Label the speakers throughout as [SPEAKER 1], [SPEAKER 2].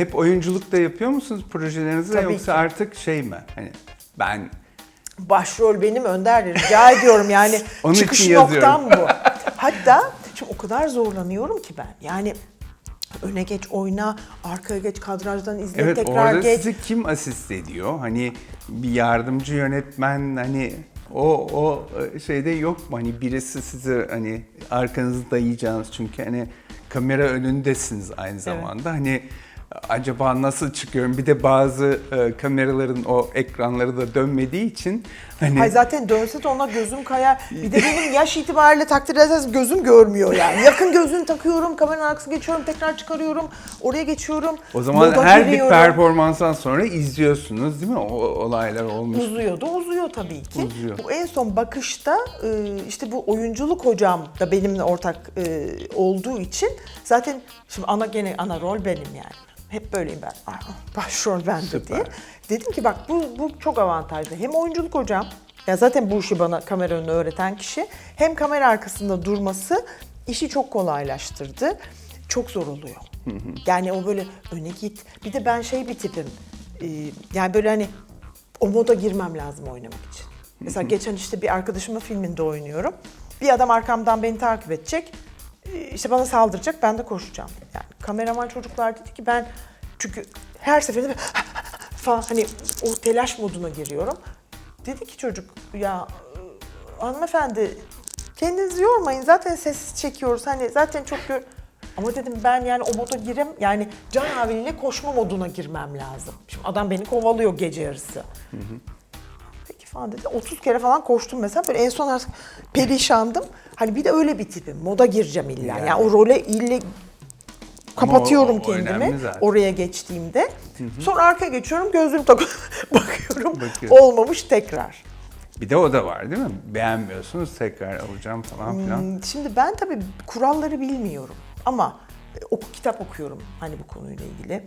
[SPEAKER 1] Hep oyunculuk da yapıyor musunuz projelerinizde
[SPEAKER 2] Tabii
[SPEAKER 1] yoksa
[SPEAKER 2] ki.
[SPEAKER 1] artık şey mi? Hani ben
[SPEAKER 2] Başrol benim Önder rica ediyorum yani
[SPEAKER 1] Onun
[SPEAKER 2] çıkış noktam bu. Hatta şimdi o kadar zorlanıyorum ki ben yani öne geç oyna, arkaya geç kadrajdan izle,
[SPEAKER 1] evet
[SPEAKER 2] tekrar
[SPEAKER 1] orada
[SPEAKER 2] geç.
[SPEAKER 1] sizi kim asist ediyor? Hani bir yardımcı yönetmen hani o o şeyde yok mu? Hani birisi sizi hani arkanızı dayayacağınız çünkü hani kamera önündesiniz aynı zamanda. Hani acaba nasıl çıkıyorum? Bir de bazı e, kameraların o ekranları da dönmediği için hani
[SPEAKER 2] Ay zaten dönse de ona gözüm kayar. Bir de benim yaş itibariyle takdir ederseniz gözüm görmüyor yani. Yakın gözünü takıyorum, kameranın arkasına geçiyorum, tekrar çıkarıyorum, oraya geçiyorum.
[SPEAKER 1] o zaman
[SPEAKER 2] moda
[SPEAKER 1] her bir
[SPEAKER 2] giriyorum.
[SPEAKER 1] performanstan sonra izliyorsunuz değil mi? O olaylar olmuş.
[SPEAKER 2] Uzuyor da uzuyor tabii ki.
[SPEAKER 1] Uzuyor.
[SPEAKER 2] Bu en son bakışta e, işte bu oyunculuk hocam da benimle ortak e, olduğu için zaten şimdi ana gene ana rol benim yani. Hep böyleyim ben. Ah, Başrol bende
[SPEAKER 1] Süper.
[SPEAKER 2] diye. Dedim ki bak bu, bu çok avantajlı. Hem oyunculuk hocam, ya zaten bu işi bana kamera önünde öğreten kişi, hem kamera arkasında durması işi çok kolaylaştırdı. Çok zor oluyor. Yani o böyle öne git. Bir de ben şey bir tipim. e, yani böyle hani o moda girmem lazım oynamak için. Mesela geçen işte bir arkadaşımın filminde oynuyorum. Bir adam arkamdan beni takip edecek. Ee, işte bana saldıracak, ben de koşacağım. Yani kameraman çocuklar dedi ki ben çünkü her seferinde falan hani o telaş moduna giriyorum. Dedi ki çocuk ya hanımefendi kendinizi yormayın zaten sessiz çekiyoruz hani zaten çok gör... Ama dedim ben yani o moda girem yani can havliyle koşma moduna girmem lazım. Şimdi adam beni kovalıyor gece yarısı. Peki falan dedi. 30 kere falan koştum mesela. Böyle en son artık perişandım. Hani bir de öyle bir tipim. Moda gireceğim illa. Yani,
[SPEAKER 1] Yani.
[SPEAKER 2] o role ille kapatıyorum
[SPEAKER 1] o- o
[SPEAKER 2] kendimi oraya geçtiğimde. Sonra arkaya geçiyorum gözlüğümü takıp bakıyorum.
[SPEAKER 1] Bakıyorsun.
[SPEAKER 2] Olmamış tekrar.
[SPEAKER 1] Bir de o da var değil mi? Beğenmiyorsunuz tekrar alacağım falan filan.
[SPEAKER 2] Hmm, Şimdi ben tabii kuralları bilmiyorum ama oku kitap okuyorum hani bu konuyla ilgili.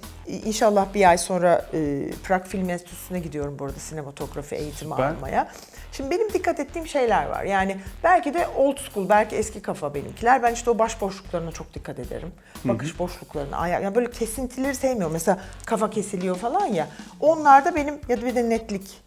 [SPEAKER 2] İnşallah bir ay sonra e, Prag Film Enstitüsü'ne gidiyorum bu arada sinematografi eğitimi
[SPEAKER 1] Süper.
[SPEAKER 2] almaya. Şimdi benim dikkat ettiğim şeyler var. Yani belki de old school, belki eski kafa benimkiler. Ben işte o baş boşluklarına çok dikkat ederim. Bakış boşluklarına, ayak, yani böyle kesintileri sevmiyorum. Mesela kafa kesiliyor falan ya. Onlar da benim ya da bir de netlik.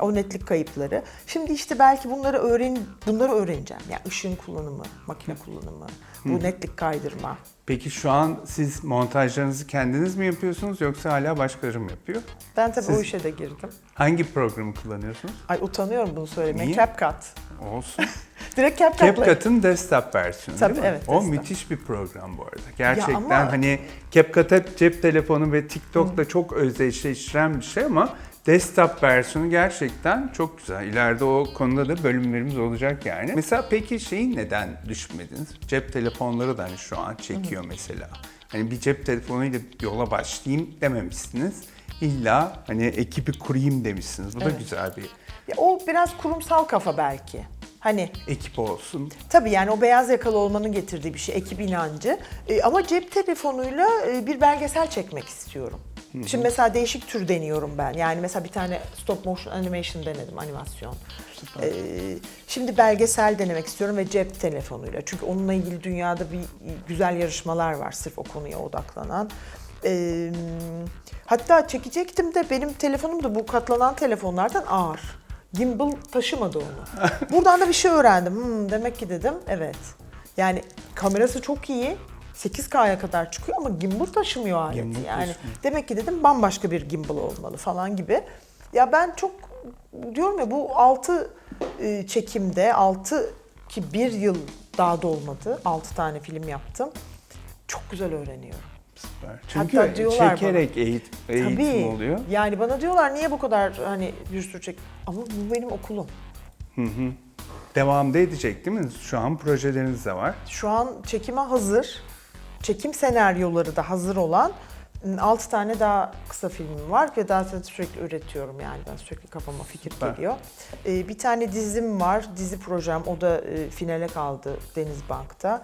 [SPEAKER 2] O netlik kayıpları. Şimdi işte belki bunları öğren bunları öğreneceğim. Yani ışığın kullanımı, makine kullanımı, bu netlik kaydırma.
[SPEAKER 1] Peki şu an siz montajlarınızı kendiniz mi yapıyorsunuz yoksa hala başkaları mı yapıyor?
[SPEAKER 2] Ben tabii
[SPEAKER 1] Siz-
[SPEAKER 2] o işe de girdim.
[SPEAKER 1] Hangi programı kullanıyorsunuz?
[SPEAKER 2] Ay utanıyorum bunu söylemeye.
[SPEAKER 1] Niye?
[SPEAKER 2] CapCut.
[SPEAKER 1] Olsun.
[SPEAKER 2] Direkt CapCut'la.
[SPEAKER 1] CapCut'ın desktop versiyonu
[SPEAKER 2] Tabii,
[SPEAKER 1] değil mi?
[SPEAKER 2] evet,
[SPEAKER 1] O
[SPEAKER 2] desktop.
[SPEAKER 1] müthiş bir program bu arada. Gerçekten
[SPEAKER 2] ama-
[SPEAKER 1] hani CapCut hep cep telefonu ve TikTok'la çok özdeşleştiren bir şey ama desktop versiyonu gerçekten çok güzel. İleride o konuda da bölümlerimiz olacak yani. Mesela peki şeyi neden düşmediniz? Cep telefonları da hani şu an çekiyor mesela. Hani bir cep telefonuyla yola başlayayım dememişsiniz. İlla hani ekibi kurayım demişsiniz. Bu da
[SPEAKER 2] Evet.
[SPEAKER 1] güzel bir
[SPEAKER 2] Ya o biraz kurumsal kafa belki. Hani
[SPEAKER 1] ekip olsun.
[SPEAKER 2] tabii yani o beyaz yakalı olmanın getirdiği bir şey, ekip inancı. E, ama cep telefonuyla e, bir belgesel çekmek istiyorum. Şimdi mesela değişik tür deniyorum ben. Yani mesela bir tane stop motion animation denedim, animasyon. E, şimdi belgesel denemek istiyorum ve cep telefonuyla. Çünkü onunla ilgili dünyada bir güzel yarışmalar var sırf o konuya odaklanan. E, hatta çekecektim de benim telefonum da bu katlanan telefonlardan ağır. Gimbal taşımadı onu. Buradan da bir şey öğrendim. Hmm, demek ki dedim evet. Yani kamerası çok iyi. 8K'ya kadar çıkıyor ama gimbal taşımıyor aleti.
[SPEAKER 1] Gimbal
[SPEAKER 2] yani
[SPEAKER 1] taşımıyor.
[SPEAKER 2] demek ki dedim bambaşka bir gimbal olmalı falan gibi. Ya ben çok diyorum ya bu 6 çekimde 6 ki bir yıl daha da olmadı. 6 tane film yaptım. Çok güzel öğreniyorum.
[SPEAKER 1] Süper. Çünkü
[SPEAKER 2] Hatta diyorlar
[SPEAKER 1] çekerek eğit, eğitim
[SPEAKER 2] Tabii.
[SPEAKER 1] oluyor.
[SPEAKER 2] Yani bana diyorlar niye bu kadar hani bir sürü çek... Ama bu benim okulum.
[SPEAKER 1] Devamda edecek değil mi? Şu an projeleriniz de var.
[SPEAKER 2] Şu an çekime hazır. Çekim senaryoları da hazır olan 6 tane daha kısa filmim var ve daha sürekli üretiyorum yani ben sürekli kafama fikir
[SPEAKER 1] Süper.
[SPEAKER 2] geliyor. Ee, bir tane dizim var, dizi projem o da e, finale kaldı Denizbank'ta.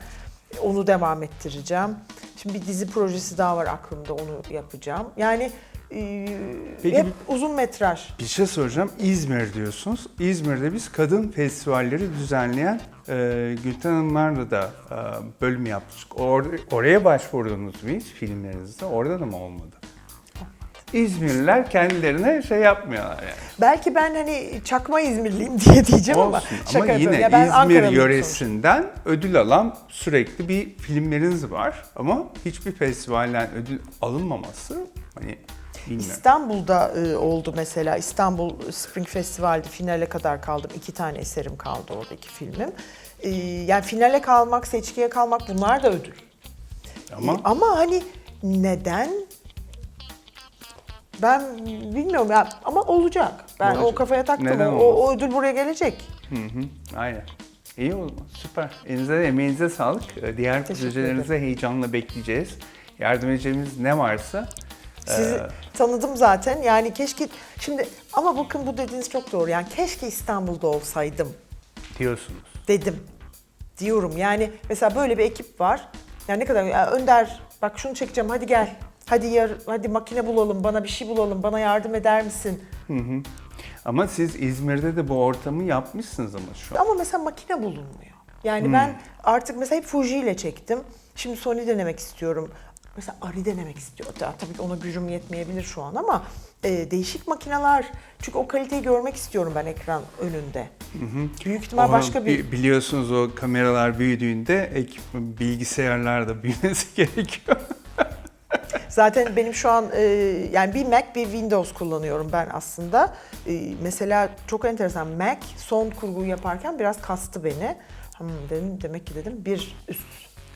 [SPEAKER 2] E, Onu devam ettireceğim. Şimdi bir dizi projesi daha var aklımda onu yapacağım. Yani e,
[SPEAKER 1] Peki
[SPEAKER 2] hep
[SPEAKER 1] bir-
[SPEAKER 2] uzun metraj.
[SPEAKER 1] Bir şey soracağım. İzmir diyorsunuz. İzmir'de biz kadın festivalleri düzenleyen e, Gülten Hanımlarla da e, bölüm yaptık. Or- oraya başvurdunuz mu hiç filmlerinizde? Orada da mı olmadı? İzmirliler kendilerine şey yapmıyorlar yani.
[SPEAKER 2] Belki ben hani çakma İzmirliyim diye diyeceğim ama
[SPEAKER 1] Olsun.
[SPEAKER 2] şaka
[SPEAKER 1] Ama yine
[SPEAKER 2] Ya ben
[SPEAKER 1] İzmir
[SPEAKER 2] Ankaralıyım sonuçta.
[SPEAKER 1] yöresinden ödül alan sürekli bir filmleriniz var. Ama hiçbir festivalden ödül alınmaması hani bilmiyorum.
[SPEAKER 2] İstanbul'da e, oldu mesela. İstanbul Spring Festival'de finale kadar kaldım. İki tane eserim kaldı orada iki filmim. E, yani finale kalmak, seçkiye kalmak bunlar da ödül.
[SPEAKER 1] Ama
[SPEAKER 2] E, ama hani neden? Ben bilmiyorum ya ama olacak. Ben o
[SPEAKER 1] Olacak.
[SPEAKER 2] kafaya taktım.
[SPEAKER 1] Neden
[SPEAKER 2] O, o, o ödül buraya gelecek.
[SPEAKER 1] Hı hı, aynen. İyi oldu. Süper. Elinize emeğinize sağlık. Diğer projelerinizi heyecanla bekleyeceğiz. Yardım edeceğimiz ne varsa
[SPEAKER 2] Sizi
[SPEAKER 1] e,
[SPEAKER 2] tanıdım zaten. Yani keşke şimdi ama bakın bu dediğiniz çok doğru. Yani keşke İstanbul'da olsaydım
[SPEAKER 1] diyorsunuz.
[SPEAKER 2] dedim. Diyorum. Yani mesela böyle bir ekip var. Yani ne kadar ya Önder bak şunu çekeceğim hadi gel. Hadi yar, hadi makine bulalım, bana bir şey bulalım, bana yardım eder misin?
[SPEAKER 1] Hı hı. Ama siz İzmir'de de bu ortamı yapmışsınız ama şu an.
[SPEAKER 2] Ama mesela makine bulunmuyor. Yani ben artık mesela hep Fuji ile çektim. Şimdi Sony denemek istiyorum. Mesela Ari denemek istiyorum. Ta- Tabii ki ona gücüm yetmeyebilir şu an ama e, değişik makineler. Çünkü o kaliteyi görmek istiyorum ben ekran önünde. Büyük ihtimal
[SPEAKER 1] O
[SPEAKER 2] başka bir...
[SPEAKER 1] bi- Biliyorsunuz o kameralar büyüdüğünde ekip, bilgisayarlar da büyümesi gerekiyor.
[SPEAKER 2] Zaten benim şu an e, yani bir Mac bir Windows kullanıyorum ben aslında. E, mesela çok enteresan Mac son kurguyu yaparken biraz kastı beni. Hmm, dedim, demek ki dedim bir üst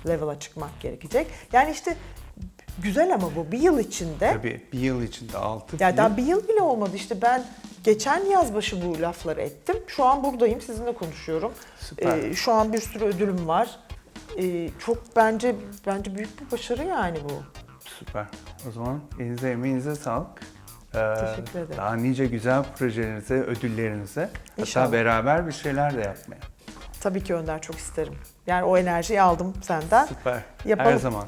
[SPEAKER 2] level'a çıkmak gerekecek. Yani işte güzel ama bu bir yıl içinde.
[SPEAKER 1] Tabii bir yıl içinde altı
[SPEAKER 2] Ya daha bir yıl bile olmadı işte ben geçen yaz başı bu lafları ettim. Şu an buradayım sizinle konuşuyorum.
[SPEAKER 1] Süper.
[SPEAKER 2] E, şu an bir sürü ödülüm var. E, çok bence bence büyük bir başarı yani bu.
[SPEAKER 1] Süper. O zaman elinize emeğinize sağlık. Ee,
[SPEAKER 2] Teşekkür ederim.
[SPEAKER 1] Daha nice güzel projelerinize, ödüllerinize.
[SPEAKER 2] İnşallah.
[SPEAKER 1] Hatta beraber bir şeyler de yapmaya.
[SPEAKER 2] Tabii ki Önder çok isterim. Yani o enerjiyi aldım senden.
[SPEAKER 1] Süper.
[SPEAKER 2] Yapalım.
[SPEAKER 1] Her zaman.